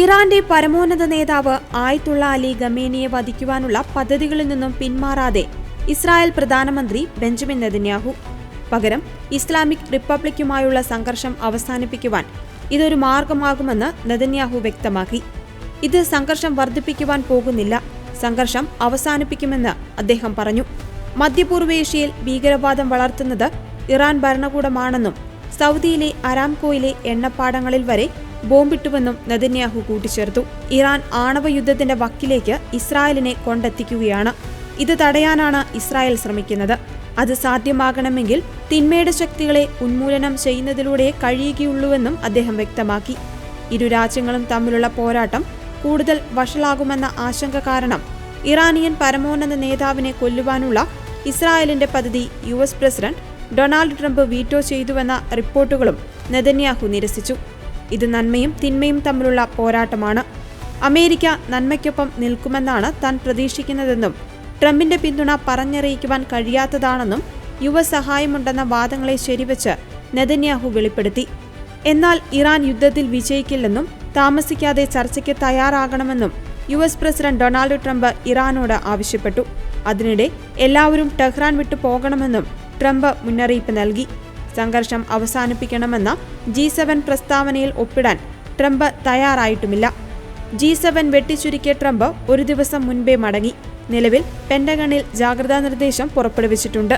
ഇറാന്റെ പരമോന്നത നേതാവ് ആയത്തുള്ള അലി ഗമേനിയെ വധിക്കുവാനുള്ള പദ്ധതികളിൽ നിന്നും പിന്മാറാതെ ഇസ്രായേൽ പ്രധാനമന്ത്രി ബെഞ്ചമിൻ നെതന്യാഹു. പകരം ഇസ്ലാമിക് റിപ്പബ്ലിക്കുമായുള്ള സംഘർഷം അവസാനിപ്പിക്കുവാൻ ഇതൊരു മാർഗമാകുമെന്ന് നെതന്യാഹു വ്യക്തമാക്കി. ഇത് സംഘർഷം വർദ്ധിപ്പിക്കുവാൻ പോകുന്നില്ല. സംഘർഷം അവസാനിപ്പിക്കുമെന്ന് അദ്ദേഹം പറഞ്ഞു. മധ്യപൂർവേഷ്യയിൽ ഭീകരവാദം വളർത്തുന്നത് ഇറാൻ ഭരണകൂടമാണെന്നും സൗദിയിലെ അരാംകോയിലെ എണ്ണപ്പാടങ്ങളിൽ വരെ ബോംബിട്ടുവെന്നും നെതന്യാഹു കൂട്ടിച്ചേർത്തു. ഇറാൻ ആണവ യുദ്ധത്തിന്റെ വക്കിലേക്ക് ഇസ്രായേലിനെ കൊണ്ടെത്തിക്കുകയാണ്. ഇത് തടയാനാണ് ഇസ്രായേൽ ശ്രമിക്കുന്നത്. അത് സാധ്യമാകണമെങ്കിൽ തിന്മയുടെ ശക്തികളെ ഉന്മൂലനം ചെയ്യുന്നതിലൂടെ കഴിയുകയുള്ളൂവെന്നും അദ്ദേഹം വ്യക്തമാക്കി. ഇരു രാജ്യങ്ങളും തമ്മിലുള്ള പോരാട്ടം കൂടുതൽ വഷളാകുമെന്ന ആശങ്ക കാരണം ഇറാനിയൻ പരമോന്നത നേതാവിനെ കൊല്ലുവാനുള്ള ഇസ്രായേലിന്റെ പദ്ധതി U president Donald Trump veto ചെയ്തുവെന്ന റിപ്പോർട്ടുകളും നെതന്യാഹു നിരസിച്ചു. ഇത് നന്മയും തിന്മയും തമ്മിലുള്ള പോരാട്ടമാണ്. അമേരിക്ക നന്മയ്ക്കൊപ്പം നിൽക്കുമെന്നാണ് താൻ പ്രതീക്ഷിക്കുന്നതെന്നും ട്രംപിന്റെ പിന്തുണ പറഞ്ഞറിയിക്കുവാൻ കഴിയാത്തതാണെന്നും യുവ സഹായമുണ്ടെന്ന വാദങ്ങളെ ശരിവച്ച് നെതന്യാഹു വെളിപ്പെടുത്തി. എന്നാൽ ഇറാൻ യുദ്ധത്തിൽ വിജയിക്കില്ലെന്നും താമസിക്കാതെ ചർച്ചയ്ക്ക് തയ്യാറാകണമെന്നും U S president Donald Trump ഇറാനോട് ആവശ്യപ്പെട്ടു. അതിനിടെ എല്ലാവരും ടെഹ്റാൻ വിട്ടു പോകണമെന്നും ട്രംപ് മുന്നറിയിപ്പ് നൽകി. സംഘർഷം അവസാനിപ്പിക്കണമെന്ന ജി സെവൻ പ്രസ്താവനയിൽ ഒപ്പിടാൻ ട്രംപ് തയ്യാറായിട്ടുമില്ല. ജി സെവൻ വെട്ടിച്ചുരുക്കിയ ട്രംപ് ഒരു ദിവസം മുൻപേ മടങ്ങി. നിലവിൽ പെന്റഗണിൽ ജാഗ്രതാ നിർദ്ദേശം പുറപ്പെടുവിച്ചിട്ടുണ്ട്.